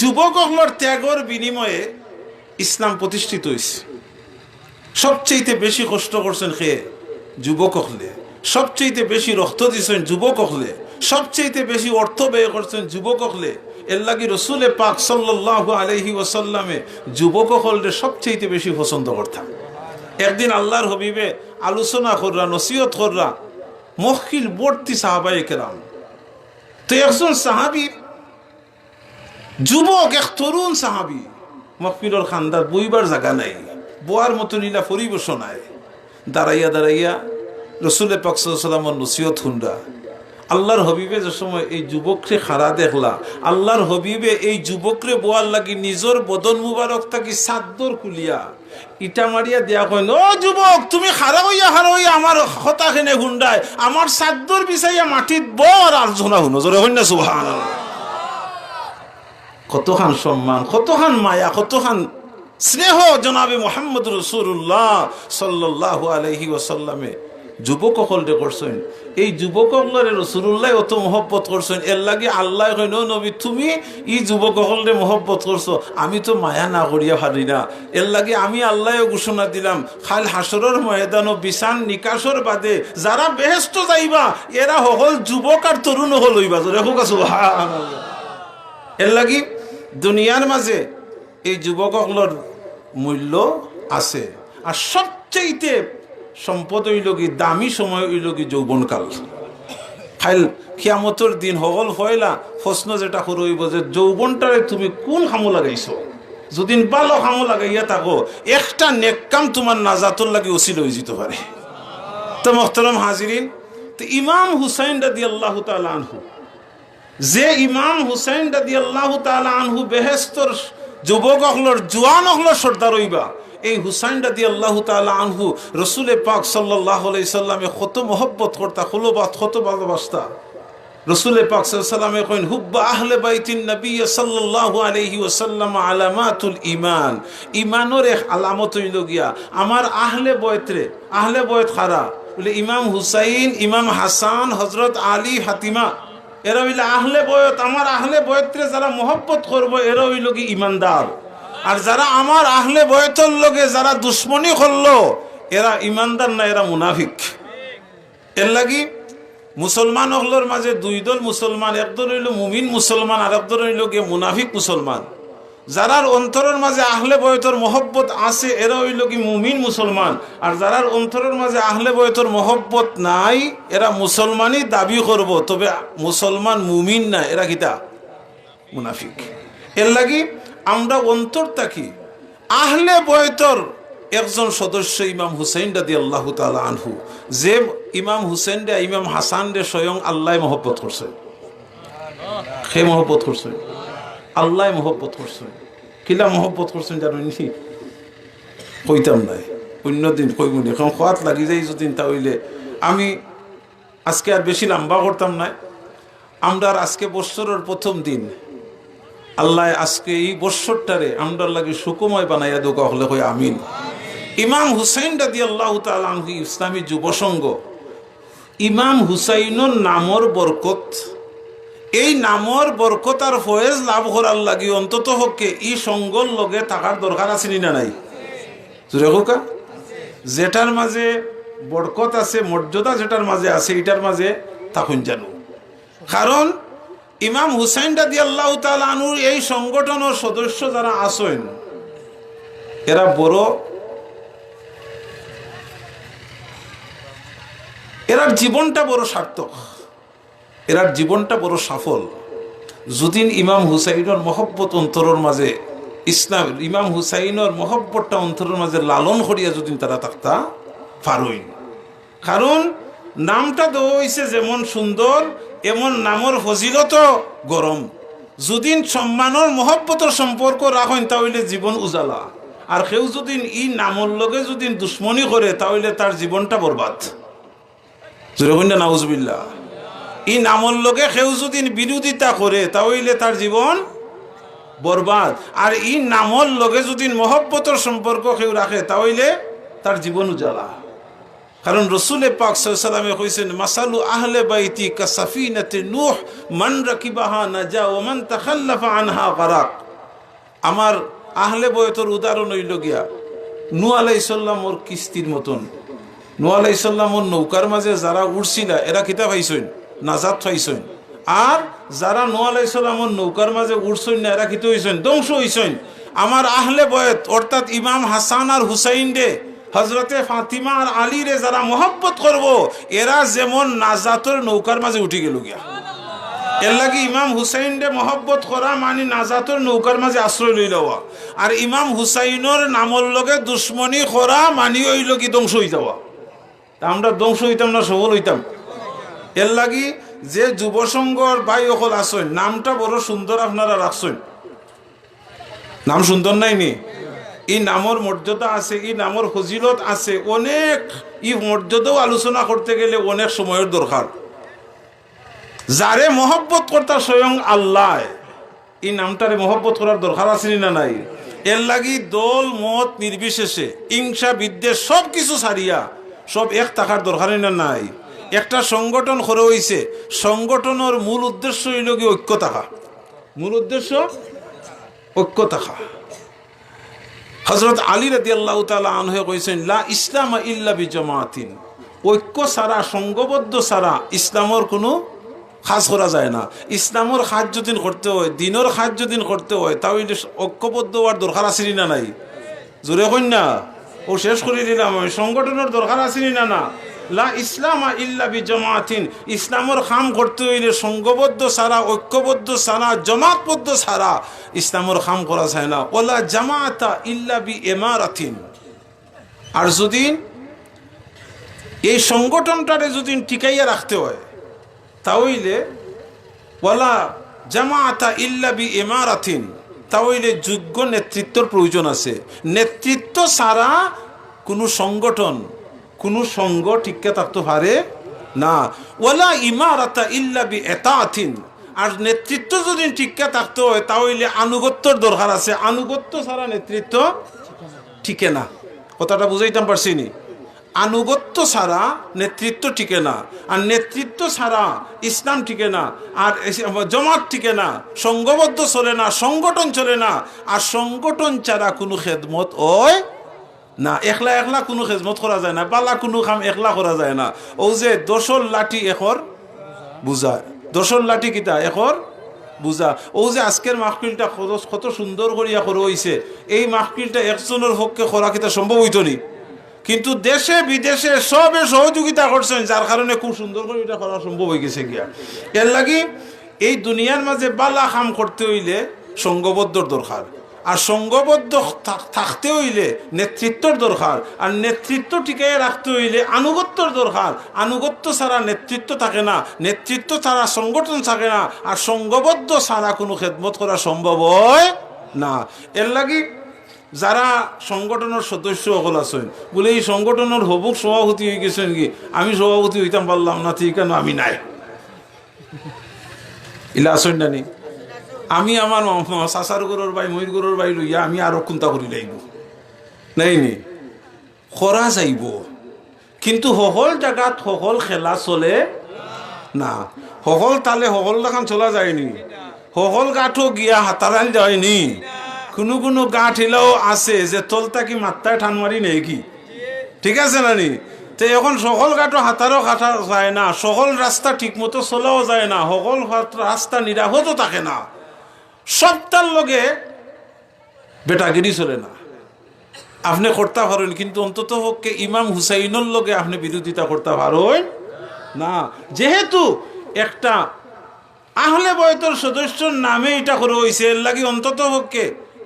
যুবক অগলর ত্যাগর বিনিময়ে ইসলাম প্রতিষ্ঠিত হয়েছে। সবচেয়ে বেশি কষ্ট করছেন খেয়ে যুবক হলে সবচেয়ে বেশি রক্ত দিচ্ছেন যুবক হলে সবচেয়ে বেশি অর্থ ব্যয় করছেন যুবক হলে এর লাগি রসুলে পাক সাল্লাহ আলহি ওসাল্লামে যুবক হলরে সবচেয়ে বেশি পছন্দ করতাম। একদিন আল্লাহর হবিবে আলোচনা কররা, নসিহত কররা মহকিল বর্তি সাহাবাই কেরাম। তো একজন সাহাবি যুবক, এক তরুণ সাহাবি মহফিলর খান্দার বইবার জায়গা নাই, বোয়ার মতো নীলা পরিবেশ নাই। দাঁড়াইয়া দাঁড়াইয়া রসুলে পাকসালামর নসিহত হুন্ডা। আল্লাহর হবিবে যে সময় এই যুবকরে খাড়া দেখলা, আল্লাহর হবিবে এই যুবকরে বোয়ার লাগি নিজর বদন মুবারক থাকি সাদ্দর কুলিয়া ইটা মারিয়া দেয়া কয়, ও যুবক, তুমি খারা হইয়া খারা হইয়া আমার হতাখানে হুন্ডায়, আমার সাদ্দর বিচাইয়া মাটিত বর আলোচনা শুনো। জোরে হইনা সুহান কতখান সম্মান, কতখান মায়া, কতখান স্নেহ জনাবে মোহাম্মদ রসুল্লাহ সাল্লাহ আলহি ওসাল্লামে যুবক হলরে করছেন, এই যুবক হলরে রসুল্লাহ অত মহব্বত করছেন, এর লাগে আল্লাহ কইন নবী, তুমি ই যুবক হলরে মহব্বত করছ, আমি তো মায়া না করিয়া পারি না। এর লাগে আমি আল্লাহ ঘোষণা দিলাম, খাল হাসরের ময়দান ও বিশান নিকাশর বাদে, যারা বেহেস্ত যাইবা, এরা হল যুবক আর তরুণ হল হইবা রেখো কাছো এর লাগি দুনিয়ার মাঝে এই যুবকগুলোর মূল্য আছে। আর সবচেয়েতে সম্পদ হইল কি, দামি সময় হইল কি যৌবনকাল খাইল খিয়ামতর দিন হগল ফয়লা প্রশ্ন যেটা হইব যে যৌবনটারে তুমি কোন খামো লাগাইছো? যদি ভালো খামো লাগাইয়া থাকো, একটা নেককাম তোমার নাজাতর লাগে উচিল হয়ে যেতে পারে তো মোহতরম হাজিরিন তো ইমাম হুসাইন রাদি আল্লাহ তালা আনহু যে ইমাম হুসাইন রাদি আল্লাহ আনহু বেহেস্তর যুবক অহলর জোয়ান অহলর সর্দার হইবা। এই হুসাইন রাদি আল্লাহ আনহু রসুলে পাক সাল্লাহ সাল্লামে কত মহব্বত করতা হলোবাত কত ভালোবাসতা। রসুলে পাক সাল্লামে কইন, হুব্বা আহলে বাইতিন নবী সাল্লাল্লাহু আলাইহি ওয়াসাল্লাম আলামাতুল ঈমান। ঈমানের এক আলামত হইল গিয়া, আমার আহলে বয়তরে আহলে বয়ত খারা। বলে ইমাম হুসাইন, ইমাম হাসান হজরত আলী ফাতিমা এরা হইলে আহলে বয়ত, আমার আহলে বয়তরে যারা মহব্বত করব, এরা হইল কি ইমানদার। আর যারা আমার আহলে বয়তর লোকে যারা দুশ্মনী করল, এরা ইমানদার না, এরা মুনাফিক। এর লাগি মুসলমান হলোর মাঝে দুই দল মুসলমান একদল হইল মুমিন মুসলমান আর একদল হইল গিয়ে মুনাফিক মুসলমান। যারার অন্তরের মাঝে আহলে বয়তর মহব্বত আছে, এরা হইল কি মুমিন মুসলমান। আর যারার অন্তরের মাঝে আহলে বয়তর মহব্বত নাই, এরা মুসলমানই দাবি করব। তবে মুসলমান মুমিন না, এরা কিতা? মুনাফিক। এর লাগি আমরা অন্তর থাকি। আহলে বয়তর একজন সদস্য ইমাম হুসেন রাদি আল্লাহ তালা আনহু, যে ইমাম হুসেন রে, ইমাম হাসান রে স্বয়ং আল্লাহ মহব্বত করছে। সে মহব্বত করছে। আল্লাহ মহব্বত করছেন। কিলা মহব্বত করছেন জানো নি? কইতাম নাই। অন্যদিন কইবনি এখন খোয়াত লাগি যাই যদি তা হইলে। আমি আজকে আর বেশি লম্বা করতাম না আমরা আজকে বৎসরের প্রথম দিন। আল্লাহ আজকে এই বৎসরটারে আমরা লাগে সুকুময় বানাইয়া দোকা হলে কই আমিন। ইমাম হুসাইন রাদি আল্লাহ তালহি ইসলামী যুব সংঘ ইমাম হুসাইনের নামর বরকত এই নামর বরকত আর ফয়েজ লাভ করার লাগি অন্তত হকে ই সঙ্গর লগে থাকার দরকার আছে না নাই? হোকা যেটার মাঝে বরকত আছে মর্যাদা যেটার মাঝে আছে এটার মাঝে থাকুন জানো। কারণ ইমাম হুসাইন রাদি আল্লাহ তালুর এই সংগঠনের সদস্য যারা আসেন এরা বড় এরার জীবনটা বড় সার্থক। এরার জীবনটা বড় সফল। যদিন ইমাম হুসাইনের মহব্বত অন্তরের মাঝে ইসলাম, ইমাম হুসাইনের মহব্বতটা অন্তরের মাঝে লালন করিয়া যদিন তারা থাকতা পারইন। কারণ নামটা দেওয়া হয়েছে যেমন সুন্দর, এমন নামর ফজিলত গরম। যদিন সম্মানের, মহব্বতের সম্পর্ক রাখেন, তাহলে জীবন উজালা। আর কেউ যদি ই নামর লগে যদি দুশ্মনী করে, তাহলে তার জীবনটা বরবাদ। জোরে নাউজবিল্লা ই নামর লগে কেউ যদি বিরোধিতা করে, তাহলে তার জীবন বরবাদ। আর ই নামর লগে যদি মহব্বতর সম্পর্ক কেউ রাখে, তাহলে তার জীবন উজালা। কারণ রসুলে পাক সাল্লামে কইছেন, মাসালু আহলে বাইতি কাসাফিনাতে নূহ, মান রাকিবাহা নাজা ওয়া মান তাখাল্লাফা আনহা গারাক। আমার আহলে বয়তর উদাহরণ হইল গিয়া নু আলাইসাল্লাম ওর কিস্তির মতন। নু আলাইসাল্লাম ওর নৌকার মাঝে যারা উঠছিল এরা কিতা পাইছেন নাজাত পাইছেন আর যারা নু আলাইসাল্লাম ওর নৌকার মাঝে উঠছেন না এরা কিতে হইছেন ধ্বংস হইছেন। আমার আহলে বয়ত, অর্থাৎ ইমাম হাসান আর হুসাইন রে হজরতে ফাতিমা আর আলী রে যারা মোহাব্বত করব, এরা যেমন নাজাতের নৌকার মাঝে উঠি গেল গিয়া। এর লাগে ইমাম হুসাইন রে মহব্বত করা মানে নাজাতের নৌকার মাঝে আশ্রয় লই লওয়া। আর ইমাম হুসাইনের নামর লগে দুশ্মনী করা মানি হইল কি ধ্বংস হই যাওয়া। আমরা ধ্বংস হইতাম না, সবল হইতাম। এর লাগি যে যুব সংঘর ভাই অকল আসেন নামটা বড় সুন্দর আপনারা রাখছেন। নাম সুন্দর নাই নি? এই নামর মর্যাদা আছে এই নামর ফজিলত আছে, অনেক ই মর্যাদাও আলোচনা করতে গেলে অনেক সময়ের দরকার। যারে মহব্বত করতা স্বয়ং আল্লাহ। এই নামটারে মহব্বত করার দরকার আছে না নাই? এর লাগি দল, মত, নির্বিশেষে, হিংসা, বিদ্বেষ সব কিছু সারিয়া সব এক থাকার দরকার না নাই? একটা সংগঠন করে হইছে, সংগঠনের মূল উদ্দেশ্য হইল কি ঐক্য থাকা মূল উদ্দেশ্য ঐক্য থাকা হজরত আলী রাদি আল্লাহ তালা আনহে কইছেন, লা ইসলাম ইল্লা বি জমাতিন ঐক্য সারা সংঘবদ্ধ সারা ইসলামর কোনো খাস করা যায় না। ইসলামর খাজ যদি করতে হয়, দিনের খাজ যদি করতে হয় তাহলে ঐক্যবদ্ধ হওয়ার দরকার আসেনি না নাই? জোরে কন্যা ও শেষ করে দিলাম সংগঠনের দরকার আসেনি না না? লা ইসলাম ইল্লা বি জমাতিন ইসলামর খাম করতে হইলে সংঘবদ্ধ সারা, ঐক্যবদ্ধ সারা, জমাতবদ্ধ সারা ইসলামর খাম করা যায় না। ওলা জামাতা ইল্লা বি এমারাতিন আর যদি এই সংগঠনটারে যদি টিকাইয়া রাখতে হয় তাহলে ওয়ালা জামাতা ইল্লা বি এমারাতিন তাহলে যোগ্য নেতৃত্বর প্রয়োজন আছে। নেতৃত্ব সারা কোনো সংগঠন কোনো সঙ্গ টিকা থাকতে পারে না। ওয়ালা ইমারাতা ইল্লা বি এতাথিন আর নেতৃত্ব যদি টিকা থাকতে হয় তাহলে আনুগত্যর দরকার আছে। আনুগত্য ছাড়া নেতৃত্ব ঠিকে না। কথাটা বুঝাইতাম পারছি নি? আনুগত্য ছাড়া নেতৃত্ব টিকে না। আর নেতৃত্ব ছাড়া ইসলাম টিকে না। আর জমাত টিকে না। সংঘবদ্ধ চলে না, সংগঠন চলে না। আর সংগঠন ছাড়া কোনো খেদমত হয় না, একলা একলা কোনো খেজমত করা যায় না পালা কোনো কাম একলা করা যায় না। ও যে দশর লাঠি এখর বুঝায় দশর লাঠি কিতা এখর বুঝা ও যে আজকের মাহফিলটা কত কত সুন্দর করিয়া করে হইছে এই মাহফিলটা একজনের পক্ষে করা কিতা সম্ভব হইতো নি? কিন্তু দেশে বিদেশে সবে সহযোগিতা করছেন যার কারণে খুব সুন্দর করে এটা করা সম্ভব হয়ে গেছে গিয়া। এর লাগি এই দুনিয়ার মাঝে বালা কাম করতে হইলে সঙ্গবদ্ধর দরকার। আর সঙ্গবদ্ধ থাকতে হইলে নেতৃত্বর দরকার, আর নেতৃত্ব টিকে রাখতে হইলে আনুগত্যর দরকার। আনুগত্য ছাড়া নেতৃত্ব থাকে না, নেতৃত্ব ছাড়া সংগঠন থাকে না, আর সঙ্গবদ্ধ ছাড়া কোনো খেদমত করা সম্ভব হয় না। এর লাগি যারা সংগঠনের সদস্য সকল আছেন, বলে এই সংগঠনের হবুক সভাপতি হয়ে গেছেন কি? আমি সভাপতি হইতাম পারলাম না, ঠিক কেন আমি নাই। ইলা আসেন না? আমি আমার চাচার গরুর বাই ময়ূর গরুর বাই লইয়া আমি আরও কোনটা করি লাইব নাই নি? খরা যাইব। কিন্তু সকল জায়গাত সকল খেলা চলে না। সকল তালে সকল দেখান চলা যায়নি সকল গাঁঠও গিয়া হাতারান যায়নি কোনো কোনো গাঁঠ হিলাও আছে যে তলতা কি মাত্রায় ঠান মারি নেই কি ঠিক আছে না নি? তো এখন সকল গাঁটো হাতারও কাটা যায় না। সকল রাস্তা ঠিকমতো চলাও যায় না। সকল রাস্তা নিরাপদও থাকে না। সবটার লগে বেটাগিরি চলে না। আপনি করতে পারেন কিন্তু অন্তত পক্ষে ইমাম হুসাইনের লগে আপনি বিরোধিতা করতে পারেন না। যেহেতু একটা আহলে বয়তর সদস্যর নামে এটা করে হয়েছে এর লাগে অন্তত পক্ষে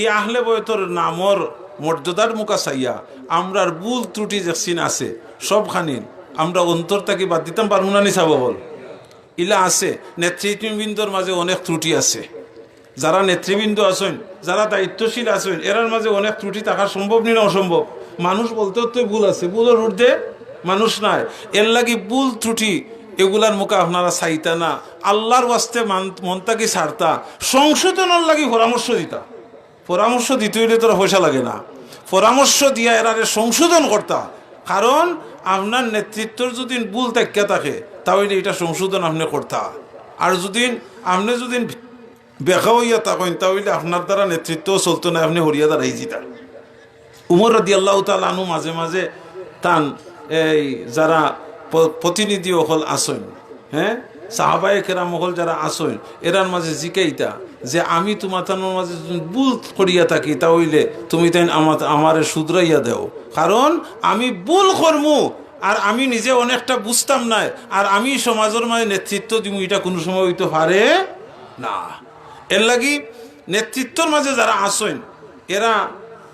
এই আহলে বয়তর নামর মর্যাদার মুখা চাইয়া আমরার ভুল ত্রুটি যেসিন আছে, সবখানি আমরা অন্তর তাকে বাদ দিতাম, পারব না চাব বল। ইলা আছে, নেতৃত্ববৃন্দর মাঝে অনেক ত্রুটি আছে। যারা নেতৃবৃন্দ আছেন, যারা দায়িত্বশীল আছেন, এরার মাঝে অনেক ত্রুটি থাকা সম্ভব নি না অসম্ভব। মানুষ বলতেও তো ভুল আছে, ভুলের ঊর্ধ্বে মানুষ নাই। এর লাগি ভুল, ত্রুটি, এগুলার মুখে আপনারা চাইতা না। আল্লাহর ওয়াস্তে মনটাকে ছাড়তা। সংশোধনের লাগি পরামর্শ দিতা। পরামর্শ দিতে হইলে তোরা পয়সা লাগে না। পরামর্শ দিয়া এরারে সংশোধন করতা। কারণ আপনার নেতৃত্বর যদি ভুল ত্যাগা থাকে, তাহলে এটা সংশোধন আপনি করতা। আর যদি আপনি যদি বেখা হইয়া থাকেন তাহলে আপনার দ্বারা নেতৃত্ব চলতো না আপনি হরিয়া দাঁড়াই জিতা। উমর রদি আল্লাহ তালু মাঝে মাঝে তান এই যারা প্রতিনিধি হল আসেন হ্যাঁ? সাহাবায়ে কেরাম হল যারা আসেন এরার মাঝে জিকাইতা যে আমি তোমার মাঝে ভুল করিয়া থাকি তাহলে তুমি তাই আমার, আমারে শুধরাইয়া দেও। কারণ আমি ভুল করমু, আর আমি নিজে অনেকটা বুঝতাম না আর আমি সমাজের মাঝে নেতৃত্ব দিব এটা কোনো সময় হইতে পারে না। এর লাগি নেতৃত্বর মাঝে যারা আসেন, এরা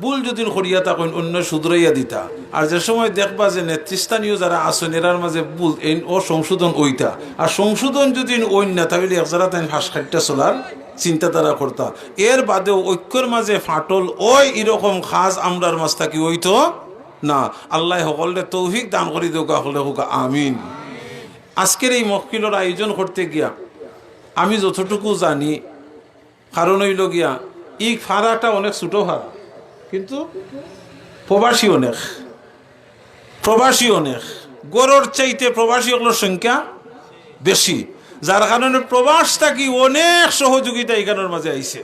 ভুল যদি করিয়া থাকেন, অন্য শুধরাইয়া দিতা। আর যে সময় দেখবা যে নেতৃস্থানীয় যারা আসেন, এরার মাঝে ভুল এই ও সংশোধন ওইটা। আর সংশোধন যদি না, তাহলে এক যারা তাই হাঁস খাইটা চলার চিন্তাধারা করতা। এর বাদেও ঐক্যর মাঝে ফাটল ওই এরকম খাজ আমরার মাছ থাকি ওইতো না। আল্লাহ সকলে তৌফিক দান করি দেওয়া হলে হোক, আমিন। আজকের এই মহকিলের আয়োজন করতে গিয়া আমি যতটুকু জানি কারণ হইল গিয়া, ই ফাড়াটা অনেক ছোটো ফাড়া কিন্তু প্রবাসী অনেক। প্রবাসী অনেক। গড়র চাইতে প্রবাসীগুলোর সংখ্যা বেশি। যার কারণে প্রবাস থাকি অনেক সহযোগিতা এখানের মাঝে আইছে।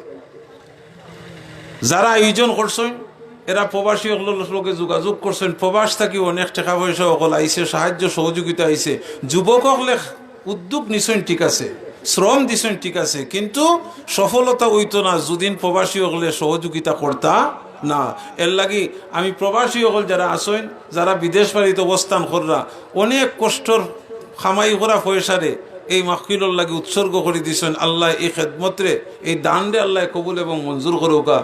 যারা আয়োজন করছেন, এরা প্রবাসী লগে যোগাযোগ করছেন। প্রবাস থাকি অনেক টাকা পয়সা সকল আইছে, সাহায্য, সহযোগিতা আইছে। যুবক সকলে উদ্যোগ নিছেন, ঠিক আছে। শ্রম দিছেন, ঠিক আছে, কিন্তু সফলতা হইতো না, যদিন প্রবাসী হলে সহযোগিতা করতা না। এর লাগি আমি প্রবাসী হল যারা আসেন যারা বিদেশ বাড়িতে অবস্থান কররা, অনেক কষ্টর খামাই করা পয়সারে এই মাহকিলর লাগে উৎসর্গ করে দিছেন। আল্লাহ এই খেদমতরে, এই দান রে আল্লাহ কবুল এবং মঞ্জুর করুকা।